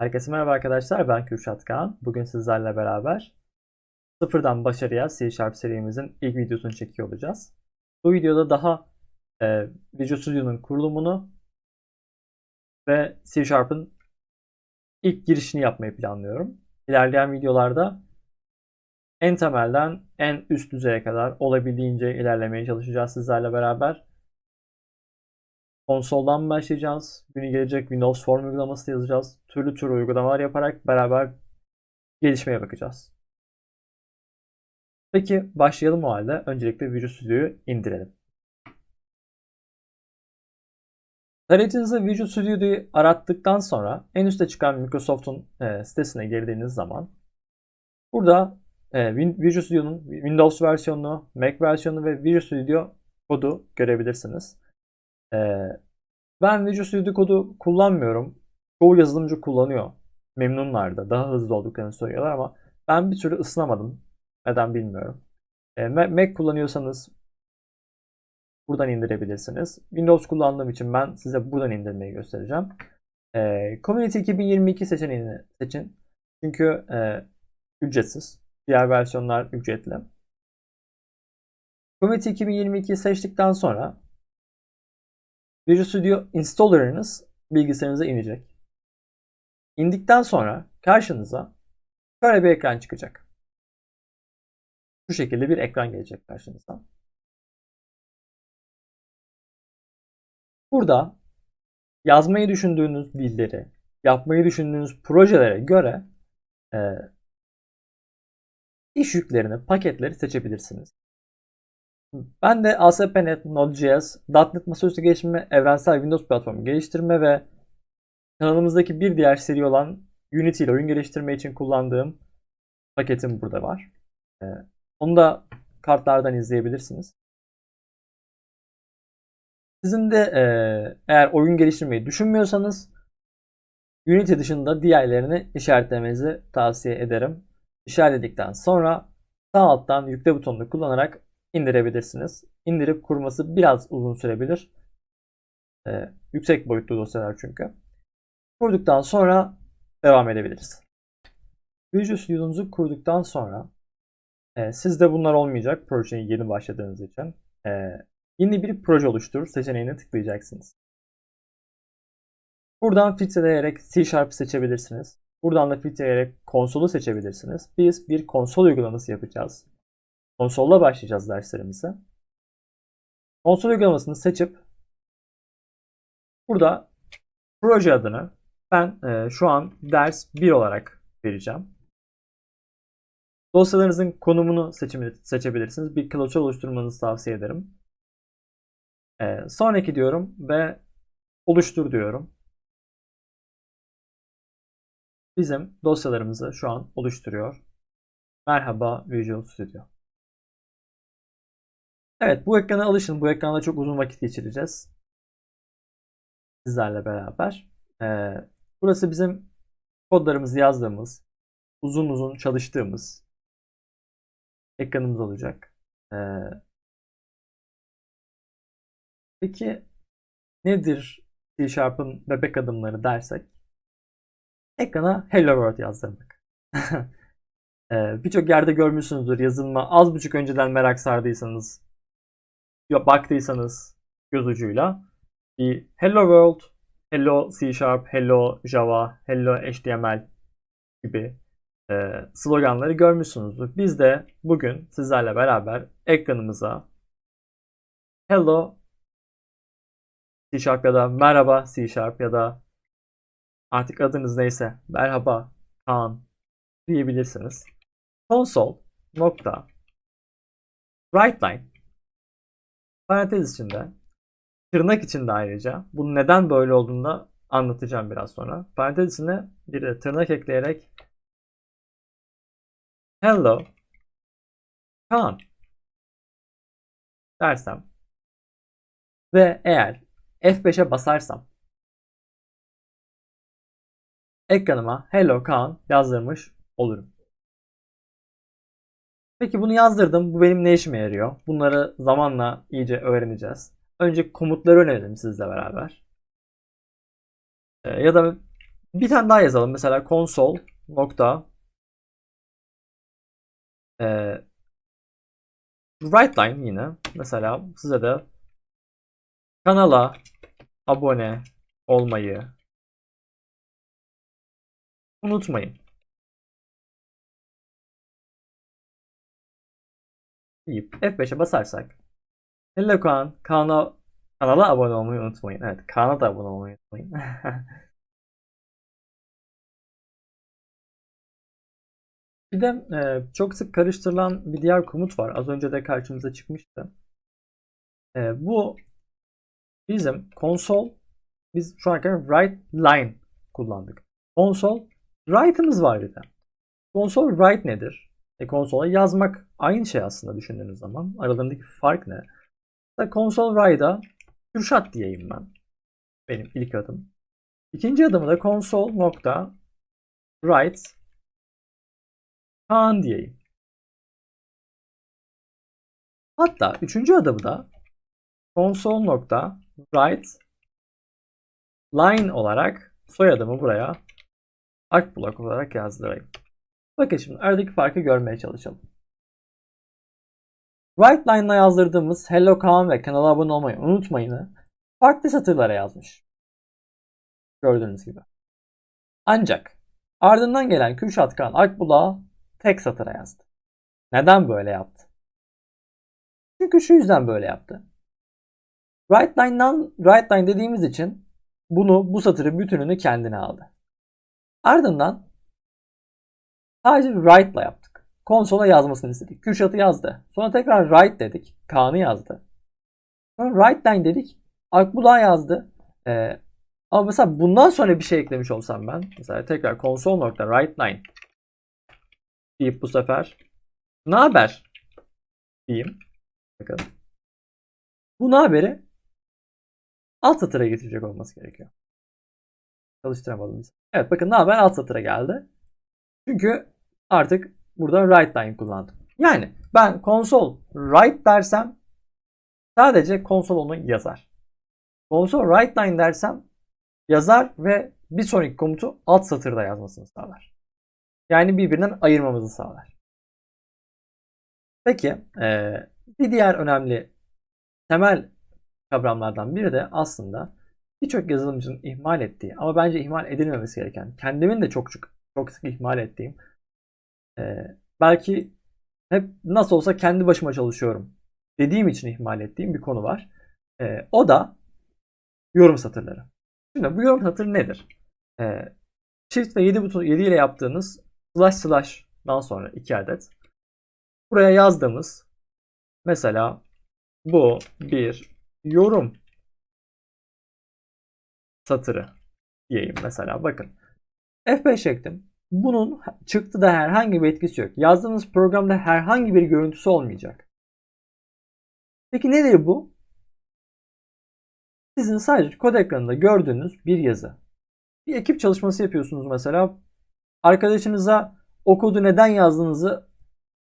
Herkese merhaba arkadaşlar. Ben Kürşat Kaan. Bugün sizlerle beraber sıfırdan başarıya C Sharp serimizin ilk videosunu çekiyor olacağız. Bu videoda daha e, Visual Studio'nun kurulumunu ve C Sharp'ın ilk girişini yapmayı planlıyorum. İlerleyen videolarda en temelden en üst düzeye kadar olabildiğince ilerlemeye çalışacağız sizlerle beraber. Konsoldan başlayacağız. Günü gelecek Windows Form uygulaması yazacağız. Türlü türlü uygulamalar yaparak beraber gelişmeye bakacağız. Peki başlayalım o halde. Öncelikle Visual Studio'yu indirelim. Tarayıcınızda Visual Studio'yu arattıktan sonra en üstte çıkan Microsoft'un e, sitesine girdiğiniz zaman burada e, Visual Studio'nun Windows versiyonunu, Mac versiyonunu ve Visual Studio kodu görebilirsiniz. Ee, ben Visual Studio Code'u kullanmıyorum. Çoğu yazılımcı kullanıyor. Memnunlar da. Daha hızlı olduklarını söylüyorlar ama ben bir türlü ısınamadım. Neden bilmiyorum. Ee, Mac kullanıyorsanız buradan indirebilirsiniz. Windows kullandığım için ben size buradan indirmeyi göstereceğim. Ee, Community 2022 seçeneğini seçin. Çünkü e, ücretsiz. Diğer versiyonlar ücretli. Community 2022'yi seçtikten sonra Visual Studio installer'ınız bilgisayarınıza inecek. İndikten sonra karşınıza şöyle bir ekran çıkacak. Şu şekilde bir ekran gelecek karşınıza. Burada yazmayı düşündüğünüz dilleri, yapmayı düşündüğünüz projelere göre e, iş yüklerini, paketleri seçebilirsiniz. Ben de ASP.NET, Node.js, .NET Masaüstü Geliştirme, Evrensel Windows Platformu geliştirme ve kanalımızdaki bir diğer seri olan Unity ile oyun geliştirme için kullandığım paketim burada var. Ee, onu da kartlardan izleyebilirsiniz. Sizin de e, eğer oyun geliştirmeyi düşünmüyorsanız Unity dışında diğerlerini işaretlemenizi tavsiye ederim. İşaretledikten sonra sağ alttan yükle butonunu kullanarak indirebilirsiniz. İndirip kurması biraz uzun sürebilir. Ee, yüksek boyutlu dosyalar çünkü. Kurduktan sonra devam edebiliriz. Visual Studio'nuzu kurduktan sonra e, sizde bunlar olmayacak projeye yeni başladığınız için. E, yeni bir proje oluştur seçeneğine tıklayacaksınız. Buradan filtreleyerek C Sharp seçebilirsiniz. Buradan da filtreleyerek konsolu seçebilirsiniz. Biz bir konsol uygulaması yapacağız. Konsolla başlayacağız derslerimize. Konsol uygulamasını seçip burada proje adını ben e, şu an ders 1 olarak vereceğim. Dosyalarınızın konumunu seçim, seçebilirsiniz. Bir klasör oluşturmanızı tavsiye ederim. E, sonraki diyorum ve oluştur diyorum. Bizim dosyalarımızı şu an oluşturuyor. Merhaba Visual Studio. Evet bu ekrana alışın. Bu ekranda çok uzun vakit geçireceğiz. Sizlerle beraber. Ee, burası bizim kodlarımızı yazdığımız, uzun uzun çalıştığımız ekranımız olacak. Ee, peki nedir C Sharp'ın bebek adımları dersek? Ekrana Hello World yazdırmak. ee, Birçok yerde görmüşsünüzdür yazılma az buçuk önceden merak sardıysanız baktıysanız göz ucuyla bir Hello World, Hello C Sharp, Hello Java, Hello HTML gibi e, sloganları görmüşsünüzdür. Biz de bugün sizlerle beraber ekranımıza Hello C Sharp ya da Merhaba C Sharp ya da artık adınız neyse Merhaba Kaan diyebilirsiniz. Console nokta WriteLine Parantez içinde tırnak içinde ayrıca bunun neden böyle olduğunu da anlatacağım biraz sonra. Parantez içine bir de tırnak ekleyerek hello Kaan dersem ve eğer F5'e basarsam ekranıma hello Kaan yazdırmış olurum. Peki bunu yazdırdım. Bu benim ne işime yarıyor? Bunları zamanla iyice öğreneceğiz. Önce komutları öğrenelim sizle beraber. Ee, ya da Bir tane daha yazalım. Mesela console nokta e, write line yine. Mesela size de kanala abone olmayı unutmayın. Deyip F5'e basarsak Hello Kaan, Kaan'a kanala abone olmayı unutmayın. Evet, Kaan'a da abone olmayı unutmayın. bir de e, çok sık karıştırılan bir diğer komut var. Az önce de karşımıza çıkmıştı. E, bu bizim konsol biz şu an kadar write line kullandık. Konsol write'ımız var bir de. Konsol write nedir? E, konsola yazmak aynı şey aslında düşündüğünüz zaman. Aralarındaki fark ne? Mesela konsol write'a Kürşat diyeyim ben. Benim ilk adım. İkinci adımı da konsol nokta write Kaan diyeyim. Hatta üçüncü adımı da konsol nokta write line olarak soyadımı buraya Akbulak olarak yazdırayım. Bakın şimdi aradaki farkı görmeye çalışalım. Right line'la yazdırdığımız Hello Kaan ve kanala abone olmayı unutmayın'ı farklı satırlara yazmış. Gördüğünüz gibi. Ancak ardından gelen Kürşat Kaan Akbulak'ı tek satıra yazdı. Neden böyle yaptı? Çünkü şu yüzden böyle yaptı. Right line'dan right line dediğimiz için bunu bu satırı bütününü kendine aldı. Ardından sadece write ile yaptık. Konsola yazmasını istedik. Kürşat'ı yazdı. Sonra tekrar write dedik. Kaan'ı yazdı. Sonra write line dedik. Akbul'a yazdı. Ee, ama mesela bundan sonra bir şey eklemiş olsam ben. Mesela tekrar konsol nokta write line deyip bu sefer ne haber diyeyim. Bakın. Bu ne haberi alt satıra getirecek olması gerekiyor. Çalıştıramadım. Evet bakın ne haber alt satıra geldi. Çünkü artık burada write line kullandım. Yani ben konsol write dersem sadece konsol onu yazar. Konsol write line dersem yazar ve bir sonraki komutu alt satırda yazmasını sağlar. Yani birbirinden ayırmamızı sağlar. Peki bir diğer önemli temel kavramlardan biri de aslında birçok yazılımcının ihmal ettiği ama bence ihmal edilmemesi gereken, kendimin de çok çok, çok sık ihmal ettiğim belki hep nasıl olsa kendi başıma çalışıyorum dediğim için ihmal ettiğim bir konu var. o da yorum satırları. Şimdi bu yorum satır nedir? Shift ve 7 buton 7 ile yaptığınız slash slash'dan sonra 2 adet buraya yazdığımız mesela bu bir yorum satırı diyeyim mesela bakın. F5 çektim. Bunun çıktıda herhangi bir etkisi yok. Yazdığınız programda herhangi bir görüntüsü olmayacak. Peki nedir bu? Sizin sadece kod ekranında gördüğünüz bir yazı. Bir ekip çalışması yapıyorsunuz mesela. Arkadaşınıza o kodu neden yazdığınızı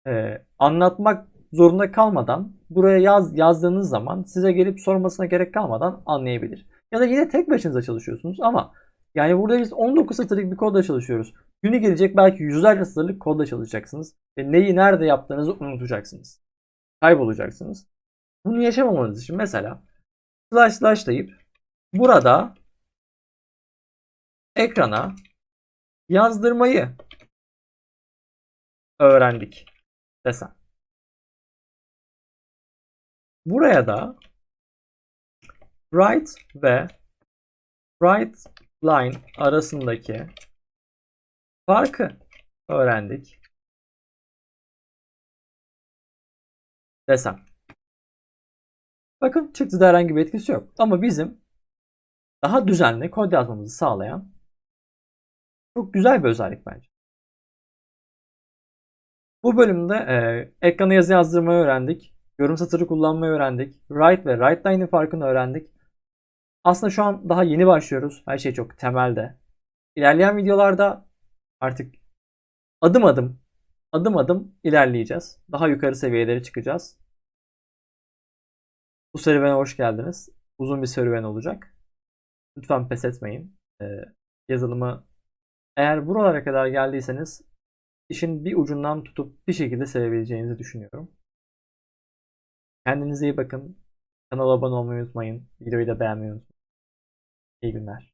e, anlatmak zorunda kalmadan buraya yaz yazdığınız zaman size gelip sormasına gerek kalmadan anlayabilir. Ya da yine tek başınıza çalışıyorsunuz ama yani burada biz 19 satırlık bir kodla çalışıyoruz. Günü gelecek belki yüzlerce satırlık kodla çalışacaksınız. Ve neyi nerede yaptığınızı unutacaksınız. Kaybolacaksınız. Bunu yaşamamanız için mesela slash slash deyip burada ekrana yazdırmayı öğrendik desem. Buraya da write ve write line arasındaki farkı öğrendik desem. Bakın çıktıda herhangi bir etkisi yok. Ama bizim daha düzenli kod yazmamızı sağlayan çok güzel bir özellik bence. Bu bölümde e, ekrana yazı yazdırmayı öğrendik. Yorum satırı kullanmayı öğrendik. Write ve write line'in farkını öğrendik. Aslında şu an daha yeni başlıyoruz. Her şey çok temelde. İlerleyen videolarda artık adım adım adım adım ilerleyeceğiz. Daha yukarı seviyelere çıkacağız. Bu serüvene hoş geldiniz. Uzun bir serüven olacak. Lütfen pes etmeyin. Ee, yazılımı Eğer buralara kadar geldiyseniz işin bir ucundan tutup bir şekilde sevebileceğinizi düşünüyorum. Kendinize iyi bakın. Kanala abone olmayı unutmayın. Videoyu da beğenmeyi unutmayın. İyi günler.